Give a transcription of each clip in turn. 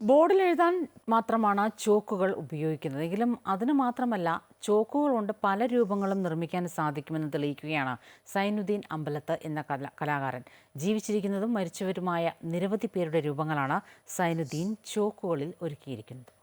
ബോർഡിൽ എഴുതാൻ മാത്രമാണ് ചോക്കുകൾ ഉപയോഗിക്കുന്നത്. എങ്കിലും അതിന് മാത്രമല്ല ചോക്കുകൾ കൊണ്ട് പല രൂപങ്ങളും നിർമ്മിക്കാൻ സാധിക്കുമെന്ന് തെളിയിക്കുകയാണ് സൈനുദ്ദീൻ അമ്പലത്ത് എന്ന കല കലാകാരൻ. ജീവിച്ചിരിക്കുന്നതും മരിച്ചവരുമായ നിരവധി പേരുടെ രൂപങ്ങളാണ് സൈനുദ്ദീൻ ചോക്കുകളിൽ ഒരുക്കിയിരിക്കുന്നത്.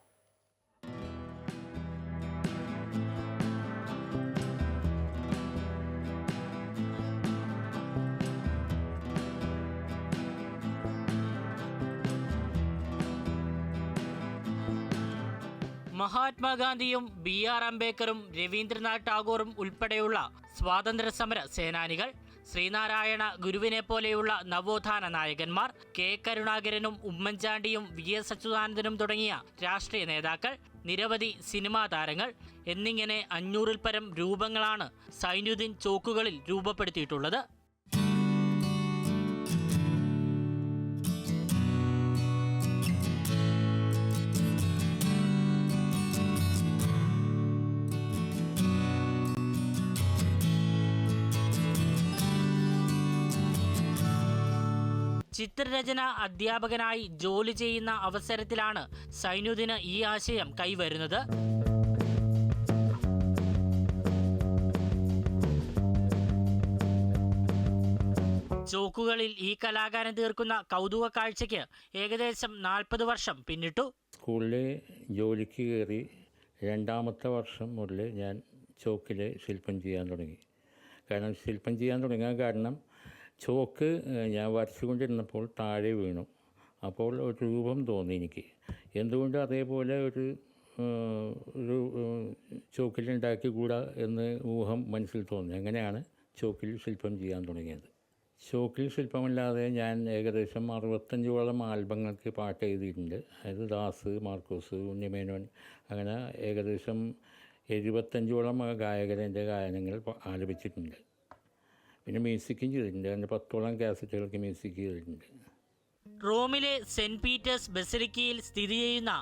മഹാത്മാഗാന്ധിയും ബി ആർ അംബേദ്കറും രവീന്ദ്രനാഥ് ടാഗോറും ഉൾപ്പെടെയുള്ള സ്വാതന്ത്ര്യ സമര സേനാനികൾ ശ്രീനാരായണ ഗുരുവിനെ പോലെയുള്ള നവോത്ഥാന നായകന്മാർ കെ കരുണാകരനും ഉമ്മൻചാണ്ടിയും വി എസ് അച്യുതാനന്ദനും തുടങ്ങിയ രാഷ്ട്രീയ നേതാക്കൾ നിരവധി സിനിമാ താരങ്ങൾ എന്നിങ്ങനെ അഞ്ഞൂറിൽ പരം രൂപങ്ങളാണ് സൈനുദ്ദീൻ ചോക്കുകളിൽ രൂപപ്പെടുത്തിയിട്ടുള്ളത്. ചിത്രരചന അധ്യാപകനായി ജോലി ചെയ്യുന്ന അവസരത്തിലാണ് സൈനുദ്ദീന് ഈ ആശയം കൈവരുന്നത്. ചോക്കുകളിൽ ഈ കലാകാരൻ തീർക്കുന്ന കൗതുക കാഴ്ചയ്ക്ക് ഏകദേശം നാൽപ്പത് വർഷം പിന്നിട്ടു. സ്കൂളിൽ ജോലിക്ക് കയറി രണ്ടാമത്തെ വർഷം മുതൽ ഞാൻ ചോക്കിൽ ശില്പം ചെയ്യാൻ തുടങ്ങി. കാരണം ശില്പം ചെയ്യാൻ തുടങ്ങാൻ കാരണം ചോക്ക് ഞാൻ വരച്ചുകൊണ്ടിരുന്നപ്പോൾ താഴെ വീണു. അപ്പോൾ ഒരു രൂപം തോന്നി എനിക്ക്. എന്തുകൊണ്ട് അതേപോലെ ഒരു ഒരു ഏഹ്, ചോക്കിലുണ്ടാക്കി കൂടാ എന്ന് ഊഹം മനസ്സിൽ തോന്നി. അങ്ങനെയാണ് ചോക്കിൽ ശില്പം ചെയ്യാൻ തുടങ്ങിയത്? ചോക്കിൽ ശില്പമല്ലാതെ ഞാൻ ഏകദേശം അറുപത്തഞ്ചോളം ആൽബങ്ങൾക്ക് പാട്ട് എഴുതിയിട്ടുണ്ട്. അതായത് ദാസ് മാർക്കോസ് ഉണ്ണിമേനോൻ അങ്ങനെ ഏകദേശം എഴുപത്തഞ്ചോളം ഗായകരെന്റെ ഗായനങ്ങൾ ആലപിച്ചിട്ടുണ്ട്. പിന്നെ മ്യൂസിക്കും ചെയ്തിട്ടുണ്ട് അതിന്റെ പത്തോളം കാസറ്റുകൾക്ക് മ്യൂസിക് ചെയ്തിട്ടുണ്ട് റോമിലെ സെന്റ് പീറ്റേഴ്സ് ബസിലിക്കയിൽ സ്ഥിതി ചെയ്യുന്ന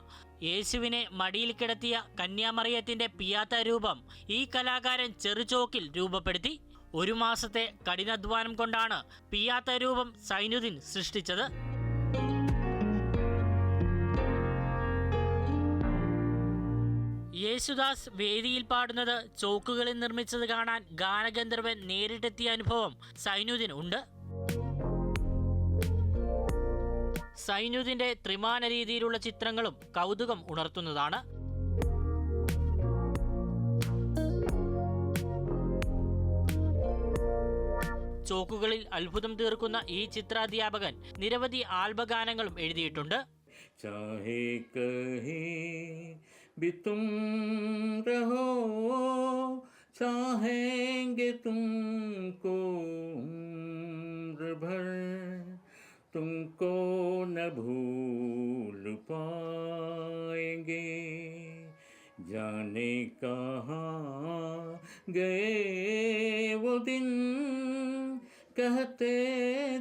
യേശുവിനെ മടിയിൽ കിടത്തിയ കന്യാമറിയത്തിന്റെ പിയാത്ത രൂപം ഈ കലാകാരൻ ചെറുചോക്കിൽ രൂപപ്പെടുത്തി ഒരു മാസത്തെ കഠിനാധ്വാനം കൊണ്ടാണ് പിയാത്ത രൂപം സൈനുദ്ദീൻ സൃഷ്ടിച്ചത്. യേശുദാസ് വേദിയിൽ പാടുന്നത് ചോക്കുകളിൽ നിർമ്മിച്ചത് കാണാൻ ഗാനഗന്ധർവൻ നേരിട്ടെത്തിയ അനുഭവം സൈനുദിന് ഉണ്ട്. സൈനുദിന്റെ ത്രിമാന രീതിയിലുള്ള ചിത്രങ്ങളും കൗതുകം ഉണർത്തുന്നതാണ്. ചോക്കുകളിൽ അത്ഭുതം തീർക്കുന്ന ഈ ചിത്രാധ്യാപകൻ നിരവധി ആൽബഗാനങ്ങളും എഴുതിയിട്ടുണ്ട്. ചാഹേ भी तुम रहो चाहेंगे तुमको उम्र भर तुमको न भूल पाएंगे जाने कहाँ गए वो दिन कहते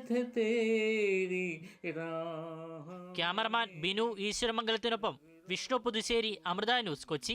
थे तेरी राह ക്യാമറമാൻ ബിനു ഈശ്വരമംഗലത്തിനൊപ്പം വിഷ്ണു പുതുശ്ശേരി അമൃത ന്യൂസ് കൊച്ചി.